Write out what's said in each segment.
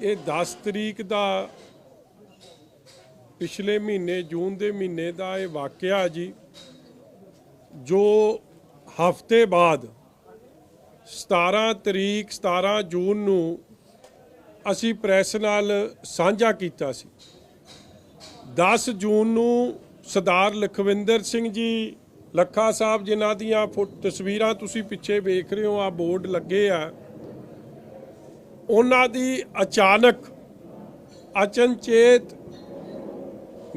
ਇਹ 10 ਤਰੀਕ ਦਾ ਪਿਛਲੇ ਮਹੀਨੇ, ਜੂਨ ਦੇ ਮਹੀਨੇ ਦਾ ਇਹ ਵਾਕਿਆ ਜੀ, ਜੋ ਹਫ਼ਤੇ ਬਾਅਦ 17 ਤਰੀਕ 17 ਜੂਨ ਨੂੰ ਅਸੀਂ ਪ੍ਰੈਸ ਨਾਲ ਸਾਂਝਾ ਕੀਤਾ ਸੀ। 10 ਜੂਨ ਨੂੰ ਸਰਦਾਰ ਲਖਵਿੰਦਰ ਸਿੰਘ ਜੀ ਲੱਖਾ ਸਾਹਿਬ ਜਿਨ੍ਹਾਂ ਦੀਆਂ ਫੋ- ਤਸਵੀਰਾਂ ਤੁਸੀਂ ਪਿੱਛੇ ਵੇਖ ਰਹੇ ਹੋ ਆ ਬੋਰਡ ਲੱਗੇ ਆ ਉਹਨਾਂ ਦੀ ਅਚਾਨਕ ਅਚਨਚੇਤ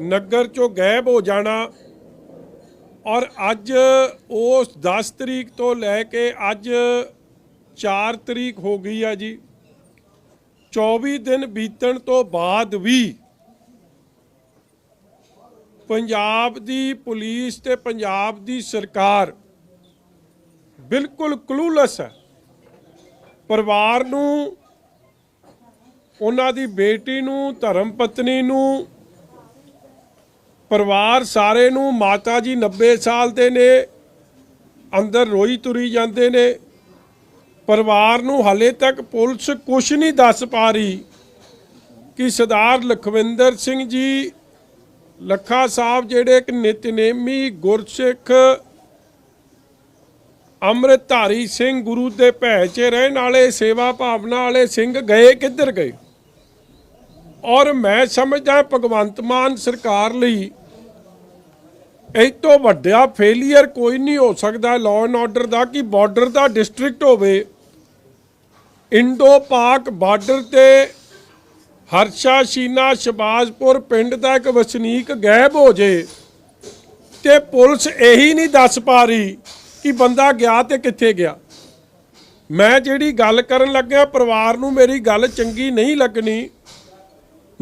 ਨਗਰ ਚੋਂ ਗਾਇਬ ਹੋ ਜਾਣਾ ਔਰ ਅੱਜ ਉਸ 10 ਤਰੀਕ ਤੋਂ ਲੈ ਕੇ ਅੱਜ 4 ਤਰੀਕ ਹੋ ਗਈ ਆ ਜੀ। 24 ਦਿਨ ਬੀਤਣ ਤੋਂ ਬਾਅਦ ਵੀ ਪੰਜਾਬ ਦੀ ਪੁਲਿਸ ਤੇ ਪੰਜਾਬ ਦੀ ਸਰਕਾਰ ਬਿਲਕੁਲ ਕਲੂਲੈਸ ਹੈ। ਪਰਿਵਾਰ ਨੂੰ ਉਹਨਾਂ ਦੀ ਬੇਟੀ ਨੂੰ, ਧਰਮ ਪਤਨੀ ਨੂੰ, ਪਰਿਵਾਰ ਸਾਰੇ ਨੂੰ ਮਾਤਾ ਜੀ 90 ਸਾਲ ਦੇ ਨੇ, ਅੰਦਰ ਰੋਈ ਤੁਰੀ ਜਾਂਦੇ ਨੇ। ਪਰਿਵਾਰ ਨੂੰ ਹਾਲੇ ਤੱਕ ਪੁਲਿਸ ਕੁਝ ਨਹੀਂ ਦੱਸ ਪਾ ਰਹੀ ਕਿ ਸਰਦਾਰ ਲਖਵਿੰਦਰ ਸਿੰਘ ਜੀ, ਲੱਖਾ ਸਾਹਿਬ ਜਿਹੜੇ ਇੱਕ ਨਿਤਨੇਮੀ ਗੁਰਸਿੱਖ ਅੰਮ੍ਰਿਤਧਾਰੀ ਸਿੰਘ ਗੁਰੂ ਦੇ ਭੈ 'ਚ ਰਹਿਣ ਵਾਲੇ, ਸੇਵਾ ਭਾਵਨਾ ਵਾਲੇ ਸਿੰਘ ਗਏ ਕਿੱਧਰ ਗਏ? ਔਰ ਮੈਂ ਸਮਝਦਾ ਭਗਵੰਤ ਮਾਨ ਸਰਕਾਰ ਲਈ ਇਹ ਤੋਂ ਵੱਡਾ ਫੇਲਿਅਰ ਕੋਈ ਨਹੀਂ ਹੋ ਸਕਦਾ ਲਾਅ ਐਂਡ ਆਰਡਰ ਦਾ, ਕਿ ਬਾਰਡਰ ਦਾ ਡਿਸਟ੍ਰਿਕਟ ਹੋਵੇ। ਇੰਡੋ ਪਾਕ ਬਾਰਡਰ ਤੇ ਹਰਸ਼ਾ ਸ਼ੀਨਾ ਸ਼ਬਾਜ਼ਪੁਰ ਪਿੰਡ ਦਾ ਇੱਕ ਵਸਨੀਕ ਗਾਇਬ ਹੋ ਜੇ ਤੇ ਪੁਲਿਸ ਇਹੀ ਨਹੀਂ ਦੱਸ ਪਾ ਰਹੀ ਕਿ ਬੰਦਾ ਗਿਆ ਤੇ ਕਿੱਥੇ ਗਿਆ। ਮੈਂ ਜਿਹੜੀ ਗੱਲ ਕਰਨ ਲੱਗਿਆ, ਪਰਿਵਾਰ ਨੂੰ ਮੇਰੀ ਗੱਲ ਚੰਗੀ ਨਹੀਂ ਲੱਗਣੀ।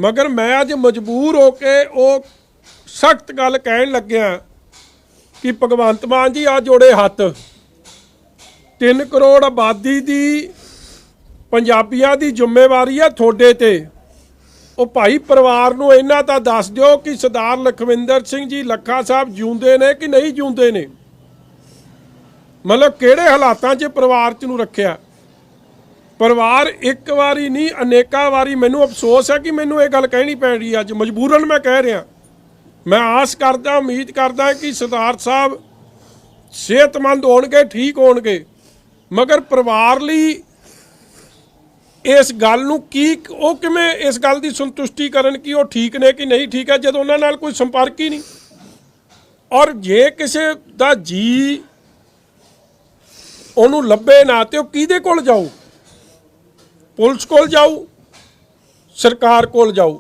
ਮਗਰ ਮੈਂ ਅੱਜ ਮਜਬੂਰ ਹੋ ਕੇ ਉਹ ਸਖਤ ਗੱਲ ਕਹਿਣ ਲੱਗਿਆ ਕਿ ਭਗਵੰਤ ਮਾਨ ਜੀ ਆ ਜੋੜੇ ਹੱਥ। 3 ਕਰੋੜ ਆਬਾਦੀ ਦੀ ਪੰਜਾਬੀਆਂ ਦੀ ਜ਼ਿੰਮੇਵਾਰੀ ਹੈ ਤੁਹਾਡੇ ਤੇ। ਉਹ ਭਾਈ ਪਰਿਵਾਰ ਨੂੰ ਇਹਨਾਂ ਤਾਂ ਦੱਸ ਦਿਓ ਕਿ ਸਰਦਾਰ ਲਖਵਿੰਦਰ ਸਿੰਘ ਜੀ ਲੱਖਾ ਸਾਹਿਬ ਜਿਉਂਦੇ ਨੇ ਕਿ ਨਹੀਂ ਜਿਉਂਦੇ ਨੇ। ਮਤਲਬ ਕਿਹੜੇ ਹਾਲਾਤਾਂ 'ਚ ਪਰਿਵਾਰ 'ਚ ਨੂੰ ਰੱਖਿਆ? ਪਰਿਵਾਰ ਇੱਕ ਵਾਰੀ ਨਹੀਂ, ਅਨੇਕਾਂ ਵਾਰੀ ਮੈਨੂੰ ਅਫਸੋਸ ਹੈ ਕਿ ਮੈਨੂੰ ਇਹ ਗੱਲ ਕਹਿਣੀ ਪੈ ਰਹੀ ਹੈ ਅੱਜ। ਮਜਬੂਰਨ ਮੈਂ ਕਹਿ ਰਿਹਾ। ਮੈਂ ਆਸ ਕਰਦਾ, ਉਮੀਦ ਕਰਦਾ ਕਿ ਸਰਦਾਰ ਸਾਹਿਬ ਸਿਹਤਮੰਦ ਹੋਣਗੇ, ਠੀਕ ਹੋਣਗੇ। ਮਗਰ ਪਰਿਵਾਰ ਲਈ ਇਸ ਗੱਲ ਨੂੰ ਕੀ, ਉਹ ਕਿਵੇਂ ਇਸ ਗੱਲ ਦੀ ਸੰਤੁਸ਼ਟੀ ਕਰਨ ਕਿ ਉਹ ਠੀਕ ਨੇ ਕਿ ਨਹੀਂ ਠੀਕ ਹੈ, ਜਦੋਂ ਉਹਨਾਂ ਨਾਲ ਕੋਈ ਸੰਪਰਕ ਹੀ ਨਹੀਂ। ਔਰ ਜੇ ਕਿਸੇ ਦਾ ਜੀ ਉਹਨੂੰ ਲੱਭੇ ਨਾ, ਤੇ ਉਹ ਕਿਹਦੇ ਕੋਲ ਜਾਊ? ਪੁਲਿਸ ਕੋਲ ਜਾਊ, ਸਰਕਾਰ ਕੋਲ ਜਾਊ।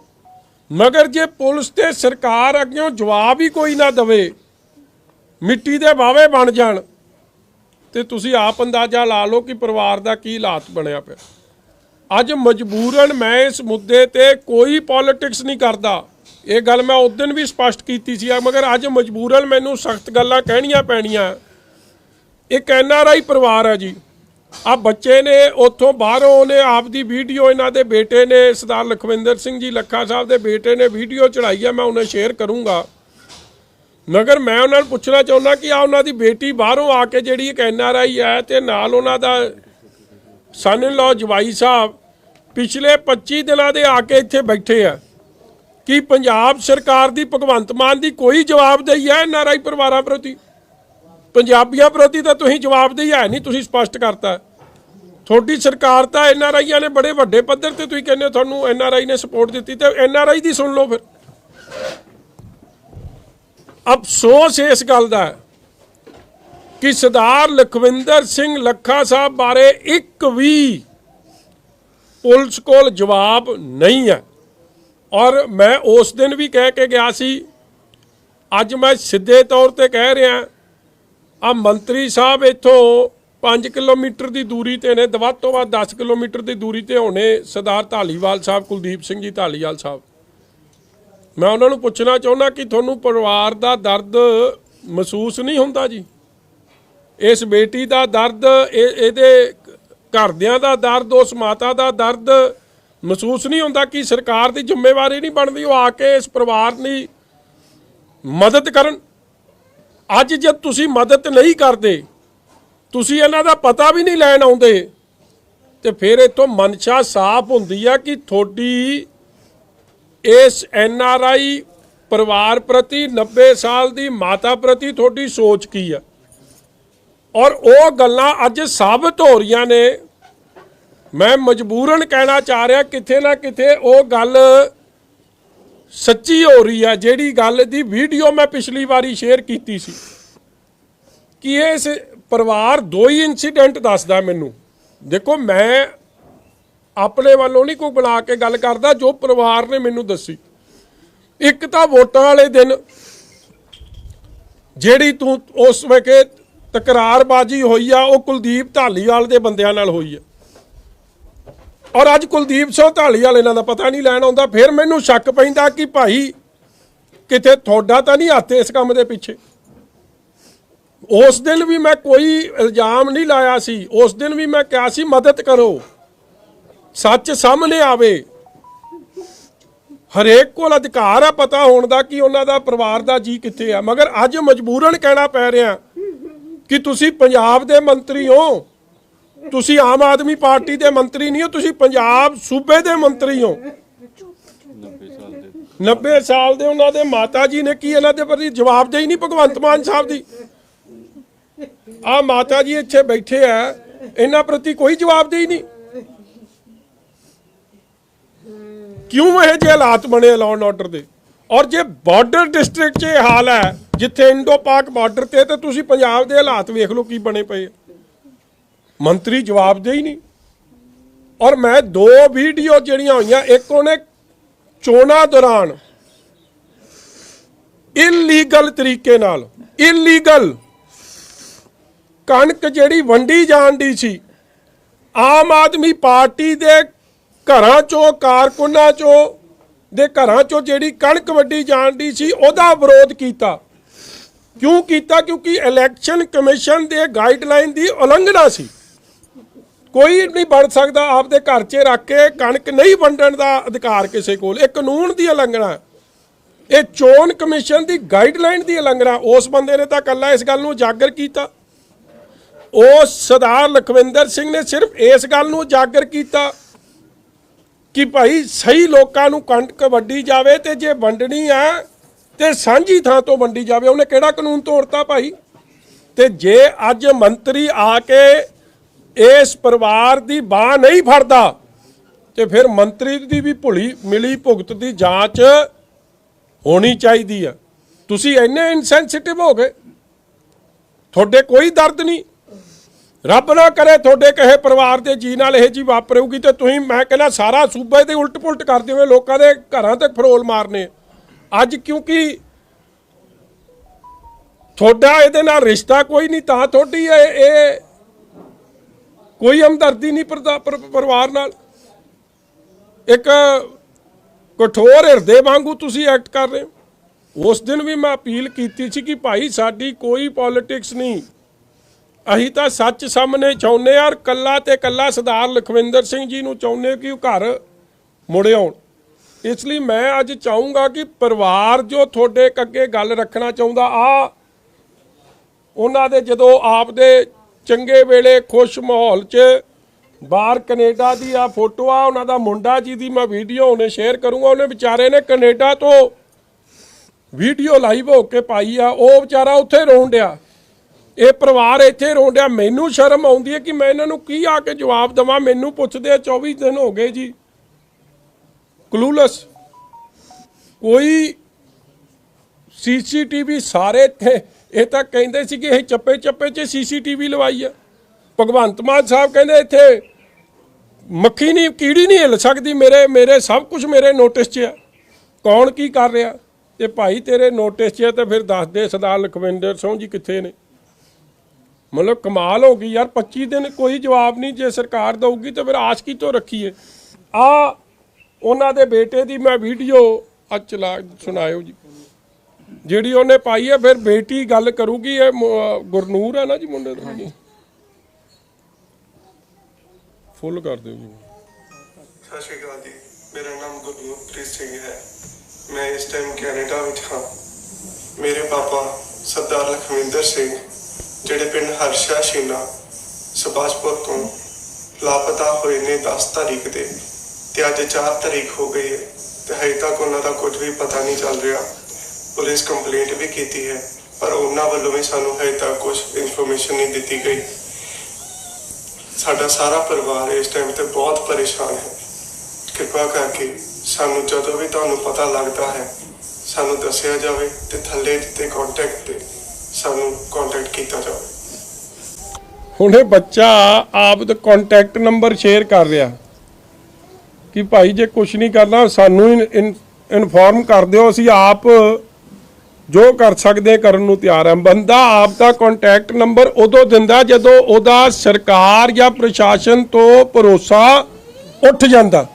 ਮਗਰ ਜੇ ਪੁਲਿਸ ਤੇ ਸਰਕਾਰ ਅੱਗੇ ਜਵਾਬ ਹੀ ਕੋਈ ਨਾ ਦਵੇ, ਮਿੱਟੀ ਦੇ ਵਾਵੇ ਬਣ ਜਾਣ, ਤੇ ਤੁਸੀਂ ਆਪ ਅੰਦਾਜ਼ਾ ਲਾ ਲਓ ਕਿ ਪਰਿਵਾਰ ਦਾ ਕੀ ਹਾਲਾਤ ਬਣਿਆ ਪਿਆ। ਅੱਜ ਮਜਬੂਰਨ ਮੈਂ ਇਸ ਮੁੱਦੇ ਤੇ ਕੋਈ ਪੋਲਿਟਿਕਸ ਨਹੀਂ ਕਰਦਾ। ਇਹ ਗੱਲ ਮੈਂ ਉਸ ਦਿਨ ਵੀ ਸਪਸ਼ਟ ਕੀਤੀ ਸੀ, ਮਗਰ ਅੱਜ ਮਜਬੂਰਨ ਮੈਨੂੰ ਸਖਤ ਗੱਲਾਂ ਕਹਿਣੀਆਂ ਪੈਣੀਆਂ। ਇੱਕ ਐਨਆਰਆਈ ਪਰਿਵਾਰ ਹੈ ਜੀ। ਆ ਬੱਚੇ ਨੇ ਉੱਥੋਂ ਬਾਹਰੋਂ ਉਹਨੇ ਆਪ ਦੀ ਵੀਡੀਓ ਇਹਨਾਂ ਦੇ ਬੇਟੇ ਨੇ, ਸਰਦਾਰ ਲਖਵਿੰਦਰ ਸਿੰਘ ਜੀ ਲੱਖਾ ਸਾਹਿਬ ਦੇ ਬੇਟੇ ਨੇ ਵੀਡੀਓ ਚੜਾਈ ਹੈ ਮੈਂ ਉਹਨੇ ਸ਼ੇਅਰ ਕਰੂੰਗਾ। ਮਗਰ ਮੈਂ ਉਹਨਾਂ ਨੂੰ ਪੁੱਛਣਾ ਚਾਹੁੰਦਾ ਕਿ ਆ ਉਹਨਾਂ ਦੀ ਬੇਟੀ ਬਾਹਰੋਂ ਆ ਕੇ ਜਿਹੜੀ ਇੱਕ ਐਨਆਰਆਈ ਹੈ ਤੇ ਨਾਲ ਉਹਨਾਂ ਦਾ ਸਨ ਇਨ ਲਾਅ ਜਵਾਈ ਸਾਹਿਬ ਪਿਛਲੇ 25 ਦਿਨਾਂ ਦੇ ਆ ਕੇ ਇੱਥੇ ਬੈਠੇ ਆ। ਕੀ ਪੰਜਾਬ ਸਰਕਾਰ ਦੀ ਭਗਵੰਤ ਮਾਨ ਦੀ ਕੋਈ ਜਵਾਬਦੇਹੀ ਹੈ ਐਨਆਰਆਈ ਪਰਿਵਾਰਾਂ ਪ੍ਰਤੀ? ਪੰਜਾਬੀਆਂ ਪ੍ਰਤੀ ਤਾਂ ਤੁਸੀਂ ਜਵਾਬਦੇਹੀ ਹੈ ਨਹੀਂ, ਤੁਸੀਂ ਸਪਸ਼ਟ ਕਰਤਾ। ਤੁਹਾਡੀ ਸਰਕਾਰ ਤਾਂ ਐੱਨ ਆਰ ਆਈਆਂ ਨੇ ਬੜੇ ਵੱਡੇ ਪੱਧਰ ਤੇ ਤੁਸੀਂ ਕਹਿੰਦੇ ਹੋ ਤੁਹਾਨੂੰ ਆਈ ਨੇ ਸਪੋਰਟ ਦਿੱਤੀ, ਤੇ ਆਈ ਦੀ ਸੁਣ ਲਓ ਫਿਰ। ਅਫਸੋਸ ਇਸ ਗੱਲ ਦਾ ਕਿ ਸਰਦਾਰ ਲਖਵਿੰਦਰ ਸਿੰਘ ਲੱਖਾ ਸਾਹਿਬ ਬਾਰੇ ਇੱਕ ਵੀ ਪੁਲਿਸ ਕੋਲ ਜਵਾਬ ਨਹੀਂ ਹੈ। ਔਰ ਮੈਂ ਉਸ ਦਿਨ ਵੀ ਕਹਿ ਕੇ ਗਿਆ ਸੀ, ਅੱਜ ਮੈਂ ਸਿੱਧੇ ਤੌਰ ਤੇ ਕਹਿ ਰਿਹਾ ਆ ਮੰਤਰੀ ਸਾਹਿਬ ਇੱਥੋਂ 5 ਕਿਲੋਮੀਟਰ ਦੀ ਦੂਰੀ ਤੇ ਨੇ ਵੱਧ ਤੋਂ ਵੱਧ 10 ਕਿਲੋਮੀਟਰ ਦੀ ਦੂਰੀ ਤੇ ਹੋਣੇ ਸਰਦਾਰ ਢਾਲੀਵਾਲ ਸਾਹਿਬ, ਕੁਲਦੀਪ ਸਿੰਘ ਜੀ ਢਾਲੀਵਾਲ ਸਾਹਿਬ। ਮੈਂ ਉਹਨਾਂ ਨੂੰ ਪੁੱਛਣਾ ਚਾਹੁੰਦਾ ਕਿ ਤੁਹਾਨੂੰ ਪਰਿਵਾਰ ਦਾ ਦਰਦ ਮਹਿਸੂਸ ਨਹੀਂ ਹੁੰਦਾ ਜੀ? ਇਸ ਬੇਟੀ ਦਾ ਦਰਦ, ਇਹ- ਇਹਦੇ ਘਰਦਿਆਂ ਦਾ ਦਰਦ, ਉਸ ਮਾਤਾ ਦਾ ਦਰਦ ਮਹਿਸੂਸ ਨਹੀਂ ਹੁੰਦਾ ਕਿ ਸਰਕਾਰ ਦੀ ਜ਼ਿੰਮੇਵਾਰੀ ਨਹੀਂ ਬਣਦੀ ਉਹ ਆ ਕੇ ਇਸ ਪਰਿਵਾਰ ਦੀ ਮਦਦ ਕਰਨ? ਅੱਜ ਜੇ ਤੁਸੀਂ ਮਦਦ ਨਹੀਂ ਕਰਦੇ, ਤੁਸੀਂ ਇਹਨਾਂ ਦਾ ਪਤਾ ਵੀ ਨਹੀਂ ਲੈਣ ਆਉਂਦੇ, ਤੇ ਫਿਰ ਇਥੋਂ ਮਨਸ਼ਾ ਸਾਫ਼ ਹੁੰਦੀ ਆ ਕਿ ਤੁਹਾਡੀ ਇਸ ਐਨ ਆਰ ਆਈ ਪਰਿਵਾਰ ਪ੍ਰਤੀ 90 ਸਾਲ ਦੀ ਮਾਤਾ ਪ੍ਰਤੀ ਤੁਹਾਡੀ ਸੋਚ ਕੀ ਆ? ਔਰ ਉਹ ਗੱਲਾਂ ਅੱਜ ਸਾਬਤ ਹੋ ਰਹੀਆਂ ਨੇ। ਮੈਂ ਮਜਬੂਰਨ ਕਹਿਣਾ ਚਾਹ ਰਿਹਾ ਕਿਥੇ ਨਾ ਕਿਥੇ ਉਹ ਗੱਲ ਸੱਚੀ ਹੋ ਰਹੀ ਆ, ਜਿਹੜੀ ਗੱਲ ਦੀ ਵੀਡੀਓ ਮੈਂ ਪਿਛਲੀ ਵਾਰੀ ਸ਼ੇਅਰ ਕੀਤੀ ਸੀ। ਕਿ ਇਸ ਪਰਿਵਾਰ ਦੋ ਹੀ ਇਨਸੀਡੈਂਟ ਦੱਸਦਾ ਮੈਨੂੰ। ਦੇਖੋ, ਮੈਂ ਆਪਣੇ ਵੱਲੋਂ ਨਹੀਂ ਕੋਈ ਬਣਾ ਕੇ ਗੱਲ ਕਰਦਾ, ਜੋ ਪਰਿਵਾਰ ਨੇ ਮੈਨੂੰ ਦੱਸੀ। ਇੱਕ ਤਾਂ ਵੋਟਾਂ ਵਾਲੇ ਦਿਨ, ਜਿਹੜੀ ਤੂੰ ਉਸ ਵੇਲੇ ਤਕਰਾਰਬਾਜ਼ੀ ਹੋਈ ਆ, ਉਹ ਕੁਲਦੀਪ ਢਾਲੀਵਾਲ ਦੇ ਬੰਦਿਆਂ ਨਾਲ ਹੋਈ ਆ। ਔਰ ਅੱਜ ਕੁਲਦੀਪ ਸਿੰਘ ਢਾਲੀਵਾਲ ਇਹਨਾਂ ਦਾ ਪਤਾ ਨਹੀਂ ਲੈਣ ਆਉਂਦਾ, ਫਿਰ ਮੈਨੂੰ ਸ਼ੱਕ ਪੈਂਦਾ ਕਿ ਭਾਈ ਕਿਤੇ ਤੁਹਾਡਾ ਤਾਂ ਨਹੀਂ ਹੱਥ ਇਸ ਕੰਮ ਦੇ ਪਿੱਛੇ। ਉਸ ਦਿਨ ਵੀ ਮੈਂ ਕੋਈ ਇਲਜ਼ਾਮ ਨਹੀਂ ਲਾਇਆ ਸੀ, ਉਸ ਦਿਨ ਵੀ ਮੈਂ ਕਿਹਾ ਸੀ, ਮਦਦ ਕਰੋ। ਸੱਚ ਸਾਹਮਣੇ ਆਵੇ। ਹਰੇਕ ਕੋਲ ਅਧਿਕਾਰ ਆ, ਪਤਾ ਹੋਣ ਦਾ ਕਿ ਉਹਨਾਂ ਦਾ ਪਰਿਵਾਰ ਦਾ ਜੀ ਕਿੱਥੇ ਆ। ਮਗਰ ਅੱਜ ਮਜਬੂਰਨ ਕਹਿਣਾ ਪੈ ਰਿਹਾ ਕਿ ਤੁਸੀਂ ਪੰਜਾਬ ਦੇ ਮੰਤਰੀ ਹੋ। ਤੁਸੀਂ ਆਮ ਆਦਮੀ ਪਾਰਟੀ ਦੇ ਮੰਤਰੀ ਨਹੀਂ ਹੋ, ਤੁਸੀਂ ਪੰਜਾਬ ਸੂਬੇ ਦੇ ਮੰਤਰੀ ਹੋ। 90 ਸਾਲ ਦੇ ਉਹਨਾਂ ਦੇ ਮਾਤਾ ਜੀ ਨੇ ਕੀ ਇਹਨਾਂ ਦੇ ਪ੍ਰਤੀ ਜਵਾਬਦੇਹੀ ਨਹੀਂ ਭਗਵੰਤ ਮਾਨ ਸਾਹਿਬ ਦੀ? ਆ ਮਾਤਾ ਜੀ ਇੱਥੇ ਬੈਠੇ ਆ, ਇਹਨਾਂ ਪ੍ਰਤੀ ਕੋਈ ਜਵਾਬਦੇਹੀ ਨਹੀਂ। ਕਿਉਂ ਇਹ ਜਿਹੇ ਹਾਲਾਤ ਬਣੇ ਲਾਅ ਐਂਡ ਆਰਡਰ ਦੇ? ਔਰ ਜੇ ਬਾਰਡਰ ਡਿਸਟ੍ਰਿਕਟ 'ਚ ਇਹ ਹਾਲ ਹੈ, ਜਿੱਥੇ ਇੰਡੋ ਪਾਕ ਬਾਰਡਰ ਤੇ ਤੇ ਤੁਸੀਂ ਪੰਜਾਬ ਦੇ ਹਾਲਾਤ ਵੇਖ ਲਓ ਕੀ ਬਣੇ ਪਏ ਆ। ਮੰਤਰੀ ਜਵਾਬ ਦੇ ਹੀ ਨਹੀਂ। ਔਰ ਮੈਂ ਦੋ ਵੀਡੀਓ ਜਿਹੜੀਆਂ ਹੋਈਆਂ, ਇੱਕ ਉਹਨੇ ਚੋਣਾਂ ਦੌਰਾਨ ਇਲੀਗਲ ਤਰੀਕੇ ਨਾਲ ਇਲੀਗਲ ਕਣਕ ਜਿਹੜੀ ਵੰਡੀ ਜਾਣ ਦੀ ਸੀ, ਆਮ ਆਦਮੀ ਪਾਰਟੀ ਦੇ ਘਰਾਂ ਚੋਂ, ਕਾਰਕੁਨਾਂ ਚੋਂ, ਦੇ ਘਰਾਂ ਚੋਂ ਜਿਹੜੀ ਕਣਕ ਵੱਡੀ ਜਾਣ ਦੀ ਸੀ, ਉਹਦਾ ਵਿਰੋਧ ਕੀਤਾ। ਕਿਉਂ ਕੀਤਾ? ਕਿਉਂਕਿ ਇਲੈਕਸ਼ਨ ਕਮਿਸ਼ਨ ਦੇ ਗਾਈਡਲਾਈਨ ਦੀ ਉਲੰਘਣਾ ਸੀ। ਕੋਈ ਨਹੀਂ ਬਣ ਸਕਦਾ, ਆਪਦੇ ਘਰ 'ਚ ਰੱਖ ਕੇ ਕਣਕ ਨਹੀਂ ਵੰਡਣ ਦਾ ਅਧਿਕਾਰ ਕਿਸੇ ਕੋਲ। ਇਹ ਕਾਨੂੰਨ ਦੀ ਉਲੰਘਣਾ। ਇਹ ਚੋਣ ਕਮਿਸ਼ਨ ਦੀ ਗਾਈਡਲਾਈਨ ਦੀ ਉਲੰਘਣਾ। ਉਸ ਬੰਦੇ ਨੇ ਤਾਂ ਕੱਲਾ ਇਸ ਗੱਲ ਨੂੰ ਉਜਾਗਰ ਕੀਤਾ। ਉਹ ਸਰਦਾਰ ਲਖਵਿੰਦਰ ਸਿੰਘ ਨੇ ਸਿਰਫ ਇਸ ਗੱਲ ਨੂੰ ਉਜਾਗਰ ਕੀਤਾ ਕਿ ਭਾਈ ਸਹੀ ਲੋਕਾਂ ਨੂੰ ਕਣਕ ਵੱਡੀ ਜਾਵੇ ਤੇ ਜੇ ਵੰਡਣੀ ਆ ਤੇ ਸਾਂਝੀ ਥਾਂ ਤੋਂ ਵੰਡੀ ਜਾਵੇ। ਉਹਨੇ ਕਿਹੜਾ ਕਾਨੂੰਨ ਤੋੜਤਾ ਭਾਈ? ਤੇ ਜੇ ਅੱਜ ਮੰਤਰੀ ਆ ਕੇ ਇਸ ਪਰਿਵਾਰ ਦੀ ਬਾਹ ਨਹੀਂ ਫੜਦਾ ਤੇ ਫਿਰ ਮੰਤਰੀ ਦੀ ਵੀ ਭੁਲੀ ਮਿਲੀ ਭੁਗਤ ਦੀ ਜਾਂਚ ਹੋਣੀ ਚਾਹੀਦੀ ਆ। ਤੁਸੀਂ ਇੰਨੇ ਇਨਸੈਂਸਿਟਿਵ ਹੋ ਗਏ ਤੁਹਾਡੇ ਕੋਈ ਦਰਦ ਨਹੀਂ। ਰੱਬ ਨਾ ਕਰੇ ਤੁਹਾਡੇ ਕਹੇ ਪਰਿਵਾਰ ਦੇ ਜੀ ਨਾਲ ਇਹ ਜੀ ਵਾਪਰੂਗੀ ਤੇ ਤੁਸੀਂ ਮੈਂ ਕਹਿੰਦਾ ਸਾਰਾ ਸੂਬੇ ਦੇ ਉਲਟ ਪੁਲਟ ਕਰਦੇ ਹੋਏ ਲੋਕਾਂ ਦੇ ਘਰਾਂ ਤੇ ਫਰੋਲ ਮਾਰਨੇ। ਅੱਜ ਕਿਉਂਕਿ ਤੁਹਾਡਾ ਇਹਦੇ ਨਾਲ ਰਿਸ਼ਤਾ ਕੋਈ ਨਹੀਂ, ਤਾਂ ਤੁਹਾਡੀ ਇਹ ਕੋਈ ਹਮਦਰਦੀ ਨਹੀਂ ਪਰਦਾ- ਪਰ- ਪਰਿਵਾਰ ਨਾਲ। ਇੱਕ ਕਠੋਰ ਹਿਰਦੇ ਵਾਂਗੂ ਤੁਸੀਂ ਐਕਟ ਕਰ ਰਹੇ ਹੋ। ਉਸ ਦਿਨ ਵੀ ਮੈਂ ਅਪੀਲ ਕੀਤੀ ਸੀ ਕਿ ਭਾਈ ਸਾਡੀ ਕੋਈ ਪੋਲਿਟਿਕਸ ਨਹੀਂ। ਅਸੀਂ ਤਾਂ ਸੱਚ ਸਾਹਮਣੇ ਚਾਹੁੰਦੇ ਆ ਔਰ ਕੱਲਾ ਤੇ ਕੱਲਾ ਸਰਦਾਰ ਲਖਵਿੰਦਰ ਸਿੰਘ ਜੀ ਨੂੰ ਚਾਹੁੰਦੇ ਕਿ ਉਹ ਘਰ ਮੁੜੇ ਆਉਣ। ਇਸ ਲਈ ਮੈਂ ਅੱਜ ਚਾਹੂੰਗਾ ਕਿ ਪਰਿਵਾਰ ਜੋ ਤੁਹਾਡੇ ਅੱਗੇ ਗੱਲ ਰੱਖਣਾ ਚਾਹੁੰਦਾ ਆ ਉਹਨਾਂ ਦੇ ਜਦੋਂ ਆਪ ਦੇ ਚੰਗੇ ਵੇਲੇ ਖੁਸ਼ ਮਾਹੌਲ 'ਚ। ਬਾਹਰ ਕੈਨੇਡਾ ਦੀ ਆ ਫੋਟੋ ਆ, ਉਹਨਾਂ ਦਾ ਮੁੰਡਾ ਜੀ ਦੀ ਮੈਂ ਵੀਡੀਓ ਉਹਨੇ ਸ਼ੇਅਰ ਕਰੂੰਗਾ, ਉਹਨੇ ਵਿਚਾਰੇ ਨੇ ਕੈਨੇਡਾ ਤੋਂ ਵੀਡੀਓ ਲਾਈਵ ਹੋ ਕੇ ਪਾਈ ਆ, ਉਹ ਵਿਚਾਰਾ ਉੱਥੇ ਰੋਣ ਡਿਆ। ਇਹ ਪਰਿਵਾਰ ਇੱਥੇ ਰੋਣ ਡਿਆ। ਮੈਨੂੰ ਸ਼ਰਮ ਆਉਂਦੀ ਹੈ ਕਿ ਮੈਂ ਇਹਨਾਂ ਨੂੰ ਕੀ ਆ ਕੇ ਜਵਾਬ ਦਵਾਂ, ਮੈਨੂੰ ਪੁੱਛਦੇ ਆ 24 ਦਿਨ ਹੋ ਗਏ ਜੀ। ਕਲੂਲਸ ਕੋਈ ਸੀਸੀਟੀਵੀ ਸਾਰੇ ਇੱਥੇ ਇਹ ਤਾਂ ਕਹਿੰਦੇ ਸੀ ਕਿ ਇਹ ਚੱਪੇ ਚੱਪੇ 'ਚ ਸੀਸੀਟੀਵੀ ਲਵਾਈ ਆ। ਭਗਵੰਤ ਮਾਨ ਸਾਹਿਬ ਕਹਿੰਦੇ ਇੱਥੇ ਮੱਖੀ ਨਹੀਂ, ਕੀੜੀ ਨਹੀਂ ਹਿੱਲ ਸਕਦੀ, ਮੇਰੇ ਮੇਰੇ ਸਭ ਕੁਝ ਮੇਰੇ ਨੋਟਿਸ 'ਚ ਆ। ਕੌਣ ਕੀ ਕਰ ਰਿਹਾ? ਤੇ ਭਾਈ ਤੇਰੇ ਨੋਟਿਸ 'ਚ ਆ ਤੇ ਫਿਰ ਦੱਸ ਦੇ ਸਰਦਾਰ ਲਖਵਿੰਦਰ ਸਿੰਘ ਜੀ ਕਿੱਥੇ ਨੇ। ਮਤਲਬ ਕਮਾਲ ਹੋ ਗਈ ਯਾਰ 25 ਦਿਨ ਕੋਈ ਜਵਾਬ ਨਹੀਂ, ਜੇ ਸਰਕਾਰ ਦਊਗੀ ਤਾਂ ਫਿਰ ਆਸ ਕੀ ਤੋਂ ਰੱਖੀਏ? ਆ, ਉਹਨਾਂ ਦੇ ਬੇਟੇ ਦੀ ਮੈਂ ਵੀਡੀਓ ਅੱਜ ਚਲਾ, ਸੁਣਾਇਓ ਜੀ। ਜਿਹੜੀ ਉਹਨੇ ਪਾਈ ਹੈ ਫਿਰ ਬੇਟੀ ਗੱਲ ਕਰੂਗੀ ਇਹ ਮੁ- ਗੁਰਨੂਰ ਹੈ ਨਾ ਜੀ ਮੁੰਡੇ ਦਾ? ਜੀ ਫੁੱਲ ਕਰ ਦਿਓ ਜੀ। ਸਤਿ ਸ਼੍ਰੀ ਅਕਾਲ ਜੀ। ਮੇਰਾ ਨਾਮ ਗੁਰਨੂਰਪ੍ਰੀਤ ਸਿੰਘ ਹੈ। ਮੈਂ ਇਸ ਟਾਈਮ ਕੈਨੇਡਾ ਵਿੱਚ ਹਾਂ। ਮੇਰੇ ਪਾਪਾ ਸਰਦਾਰ ਲਖਵਿੰਦਰ ਸਿੰਘ ਜਿਹੜੇ ਪਿੰਡ ਹਰਸ਼ਾ ਸ਼ੀਨਾ ਸੁਭਾਸ਼ਪੁਰ ਤੋਂ ਲਾਪਤਾ ਹੋਏ ਨੇ 10 ਤਾਰੀਖ ਦੇ ਤੇ ਅੱਜ 4 ਤਾਰੀਖ ਹੋ ਗਈ ਹੈ ਤੇ ਹਜੇ ਤੱਕ ਉਹਨਾਂ ਦਾ ਕੁਝ ਵੀ ਪਤਾ ਨਹੀਂ ਚੱਲ ਰਿਹਾ। ਪੁਲਿਸ ਕੰਪਲੇਂਟ ਵੀ ਕੀਤੀ ਹੈ, ਪਰ ਉਹਨਾਂ ਵੱਲੋਂ ਵੀ ਸਾਨੂੰ ਹਜੇ ਤੱਕ ਕੁਝ ਇਨਫੋਰਮੇਸ਼ਨ ਨਹੀਂ ਦਿੱਤੀ ਗਈ। ਸਾਡਾ ਸਾਰਾ ਪਰਿਵਾਰ ਇਸ ਟਾਈਮ ਤੇ ਬਹੁਤ ਪਰੇਸ਼ਾਨ ਹੈ। ਕਿਰਪਾ ਕਰਕੇ ਸਾਨੂੰ ਜਦੋਂ ਵੀ ਤੁਹਾਨੂੰ ਪਤਾ ਲੱਗਦਾ ਹੈ, ਸਾਨੂੰ ਦੱਸਿਆ ਜਾਵੇ ਤੇ ਥੱਲੇ ਦਿੱਤੇ ਕੰਟੈਕਟ ਤੇ ਸਾਨੂੰ ਕੰਟੈਕਟ ਕੀਤਾ ਜਾਵੇ। ਹੁਣ ਇਹ ਬੱਚਾ ਆਪ ਦਾ ਕੰਟੈਕਟ ਨੰਬਰ ਸ਼ੇਅਰ ਕਰ ਰਿਹਾ। ਕਿ ਭਾਈ ਜੇ ਕੁਝ ਨਹੀਂ ਕਰਨਾ, ਸਾਨੂੰ ਇਨਫੋਰਮ ਕਰ ਦਿਓ, ਅਸੀਂ ਆਪ ਜੋ ਕਰ ਸਕਦੇ ਕਰਨ ਨੂੰ ਤਿਆਰ ਹੈ ਬੰਦਾ ਆਪ ਦਾ ਕੰਟੈਕਟ ਨੰਬਰ ਉਦੋਂ ਦਿੰਦਾ ਜਦੋਂ ਉਹਦਾ ਸਰਕਾਰ ਜਾਂ ਪ੍ਰਸ਼ਾਸਨ ਤੋਂ ਭਰੋਸਾ ਉੱਠ ਜਾਂਦਾ।